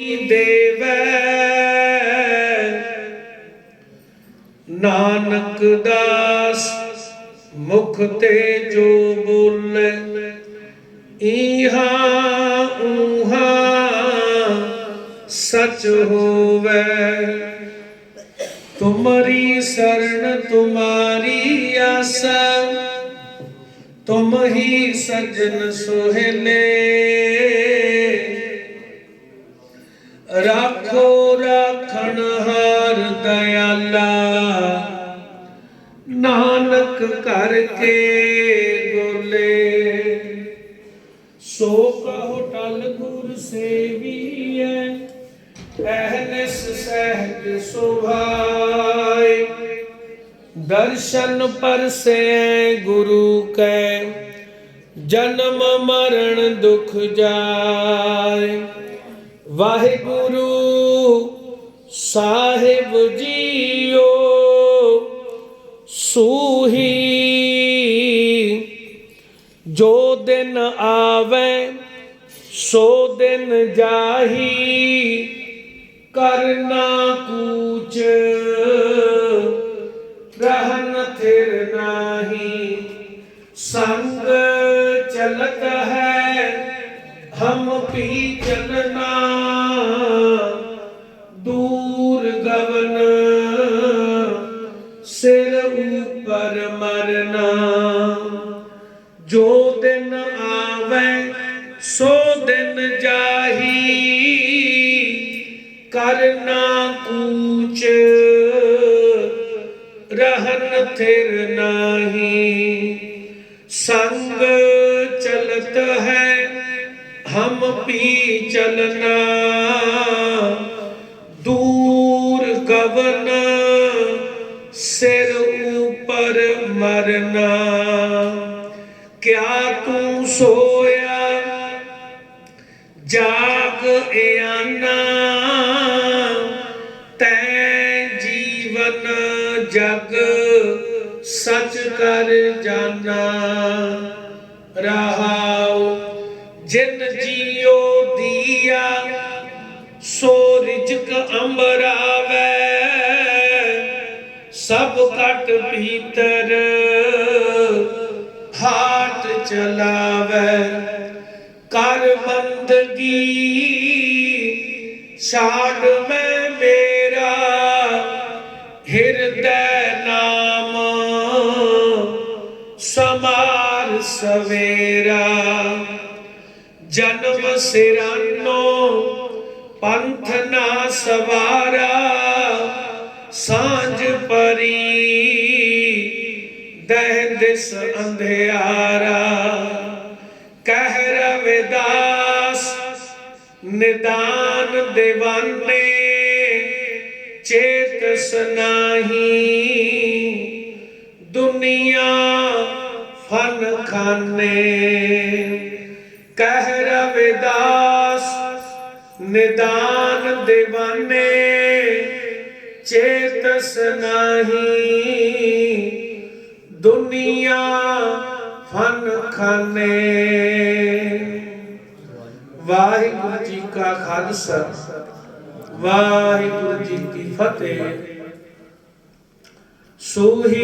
ਦੇਵੈ। ਨਾਨਕ ਦਾਸ ਮੁਖ ਤੇ ਜੋ ਬੋਲੇ ਇਹਾ ਊਹਾ ਸਚ ਹੋਵੇ। ਤੁਮਰੀ ਸਰਣ ਤੁਮਾਰੀ ਆਸਾ, ਤੁਮ ਹੀ ਸਜਨ ਸੁਹੇਲੇ ਨਾਨਕ ਕਰਕੇ ਗੋਲੇ ਸੋ ਕਹੋ ਟਲ ਗੁਰ ਸੇਵੀਐ ਪਹਿਨਸ ਸਹਿਜ ਸੁਭਾਈ ਦਰਸ਼ਨ ਪਰਸੇ ਗੁਰੂ ਕੈ, ਜਨਮ ਮਰਨ ਦੁਖ ਜਾਏ। ਵਾਹਿਗੁਰੂ ਸਾਹਿਬ ਜੀਓ। ਸੂਹੀ। ਜੋ ਦਿਨ ਆਵੇ, ਸੋ ਦਿਨ ਜਾਹੀ। ਕਰਨਾ ਕੂਚ ਰਹਿਨ ਥਿਰ ਨਾਹੀ। ਸੰਗ ਚਲਤ ਹੈ, ਹਮ ਪੀ ਚਲਨਾ ਉਪਰ ਮਰਨਾ, ਜੋ ਦਿਨ ਆਵੇ, ਸੋ ਦਿਨ ਜਾਹੀ। ਕਰਨਾ ਕੂਚ ਰਹਿਨ ਥਿਰ ਨਾਹੀ। ਸੰਗ ਚਲਤ ਹੈ, ਹਮ ਪੀ ਚਲਨਾ। ਸੋਇਆ। ਜਾਗ ਇਆਨਾ, ਤੈ ਜੀਵਨ ਜਗ, ਸਚ ਕਰ ਜਾਣਾ ਰਹਾਉ, ਜਿਨ ਜੀਉ ਦੀਆ, ਸੋ ਰਿਜਕ ਅੰਬਰਾਵੇ ਸਭ ਕਟ ਭੀਤਰ ਛਾੜ ਮੈਂ ਮੇਰਾ ਹਿਰਦੈ ਨਾਮ ਸਮਾਰ ਸਵੇਰਾ। ਜਨਮ ਸਿਰਾਨੋ ਪੰਥ ਨਾ ਸਵਾਰਾ, ਸਾਂਝ ਪਰੀ ਦਹਿ ਦਿਸ ਅੰਧਿਆਰਾ। ਨਿਦਾਨ ਦਿਵਾਨੇ ਚੇਤਸ ਨਾਹੀ ਦੁਨੀਆ ਫਨ ਖਾਨੇ, ਕਹਿ ਰਵਿਦਾਸ, ਨਿਦਾਨ ਦਿਵਾਨੇ ਚੇਤ ਨਹੀਂ ਦੁਨੀਆ ਫਨ ਖਾਨੇ। ਵਾਹਿਗੁਰੂ। ਕਾ ਖਾਲਸਾ। ਵਾਹਿਗੁਰੂ ਜੀ ਕੀ ਫਤਿਹ। ਸੋਹੀ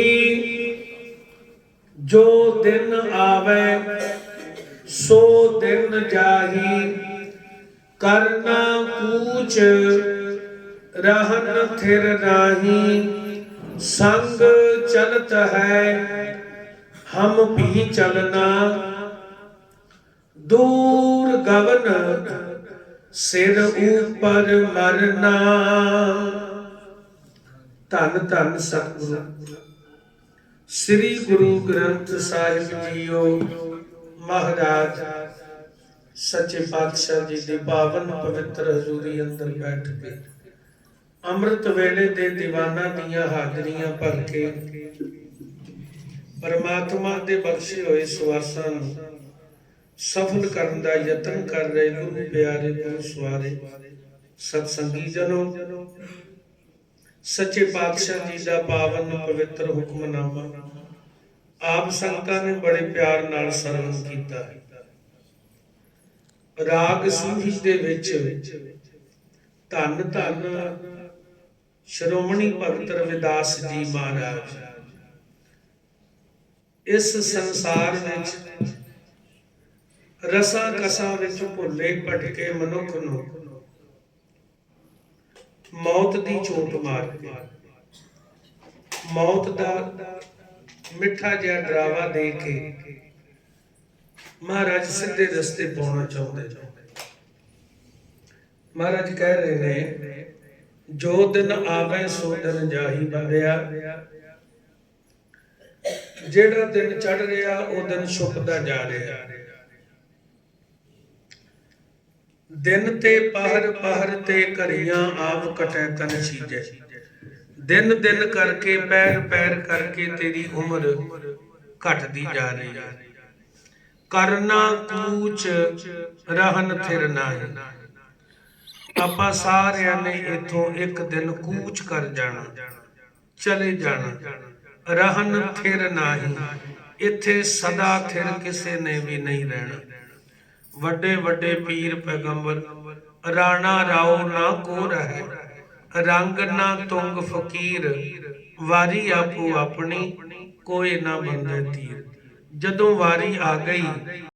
ਜੋ ਦਿਨ ਆਵੇ, ਸੋ ਦਿਨ ਜਾਹੀ। ਕਰਨਾ ਕੂਚ ਰਹਿਨ ਥਿਰ ਨਾਹੀ। ਸੰਗ ਚਲਤ ਹੈ, ਹਮ ਵੀ ਚਲਨਾ। ਦੂਰ ਗਵਨ ਸਿਰ ਉਪਰ ਮਰਨਾ। ਧੰਨ ਧੰਨ ਸਤਿਗੁਰੂ। ਸ੍ਰੀ ਗੁਰੂ ਗ੍ਰੰਥ ਸਾਹਿਬ ਜੀਓ, ਮਹਾਰਾਜ, ਸੱਚੇ ਪਾਤਸ਼ਾਹ ਜੀ ਦੀ ਪਾਵਨ ਪਵਿੱਤਰ ਹਜ਼ੂਰੀ ਅੰਦਰ ਬੈਠ ਕੇ ਅੰਮ੍ਰਿਤ ਵੇਲੇ ਦੇ ਦੀਵਾਨਾਂ ਦੀਆਂ ਹਾਜ਼ਰੀਆਂ ਭਰ ਕੇ ਪਰਮਾਤਮਾ ਦੇ ਬਖਸ਼ੇ ਹੋਏ ਸਵਾਸਾਂ ਨੂੰ ਸਫਲ ਕਰਨ ਦਾ ਯਤਨ ਕਰ ਰਹੇ ਗੁਰੂ ਪਿਆਰੇ ਗੁਰੂ ਸਵਾਰੇ ਸਤ ਸੰਗੀ ਜਨੋ, ਸੱਚੇ ਪਾਤਸ਼ਾਹ ਜੀ ਦਾ ਪਾਵਨ ਪਵਿੱਤਰ ਹੁਕਮਨਾਮਾ ਆਪ ਸੰਗਤਾਂ ਨੇ ਬੜੇ ਪਿਆਰ ਨਾਲ ਸਰਵਨ ਕੀਤਾ। ਹੈ ਰਾਗ ਸੂਹੀ ਦੇ ਵਿੱਚ ਧੰਨ ਧੰਨ ਸ਼੍ਰੋਮਣੀ ਭਗਤ ਰਵਿਦਾਸ ਜੀ ਮਹਾਰਾਜ। ਇਸ ਸੰਸਾਰ ਵਿੱਚ ਰਸਾਂ ਕਸਾਂ ਵਿੱਚ ਭੁੱਲੇ ਭਟਕੇ ਮਨੁੱਖ ਨੂੰ। ਮੌਤ ਦੀ ਚੋਟ ਮਾਰ ਕੇ। ਮੌਤ ਦਾ ਮਿੱਠਾ ਜਿਹਾ ਡਰਾਵਾ ਦੇ ਕੇ ਮਹਾਰਾਜ ਸਿੱਧੇ ਰਸਤੇ ਪਾਉਣਾ ਚਾਹੁੰਦੇ ਮਹਾਰਾਜ ਕਹਿ ਰਹੇ ਨੇ, ਜੋ ਦਿਨ ਆਵੇ ਸੋ ਦਿਨ ਜਾਹੀ ਬੰਦਿਆ। ਜਿਹੜਾ ਦਿਨ ਚੜ ਰਿਹਾ, ਉਹ ਦਿਨ ਛੁਪਦਾ ਜਾ ਰਿਹਾ। ਦਿਨ ਤੇ ਪਹਰ ਪਹਰ ਤੇ ਘੜੀਆਂ ਆਪ ਕਟੈ ਤਨ ਛੀਜੈ ਦਿਨ ਦਿਨ ਕਰਕੇ, ਪੈਰ ਪੈਰ ਕਰਕੇ ਤੇਰੀ ਉਮਰ ਘਟਦੀ ਜਾ ਰਹੀ ਹੈ। ਕਰਨਾ ਕੂਚ ਰਹਨ ਥਿਰ ਨਾਹੀ। ਆਪਾਂ ਸਾਰਿਆਂ ਨੇ ਇਥੋਂ ਇੱਕ ਦਿਨ ਕੂਚ ਕਰ ਜਾਣਾ, ਚਲੇ ਜਾਣਾ। ਰਹਨ ਥਿਰ ਨਾਹੀ, ਇੱਥੇ ਸਦਾ ਥਿਰ ਕਿਸੇ ਨੇ ਵੀ ਨਹੀਂ ਰਹਿਣਾ। ਵੱਡੇ ਵੱਡੇ ਪੀਰ ਪੈਗੰਬਰ, ਰਾਣਾ ਰਾਓ ਨਾ ਕੋ ਰਹੇ? ਰੰਗ ਨਾ ਤੁੰਗ ਫਕੀਰ, ਵਾਰੀ ਆਪੋ ਆਪਣੀ, ਕੋਈ ਨਾ ਬੰਦੇ ਤੀਰ। ਜਦੋਂ ਵਾਰੀ ਆ ਗਈ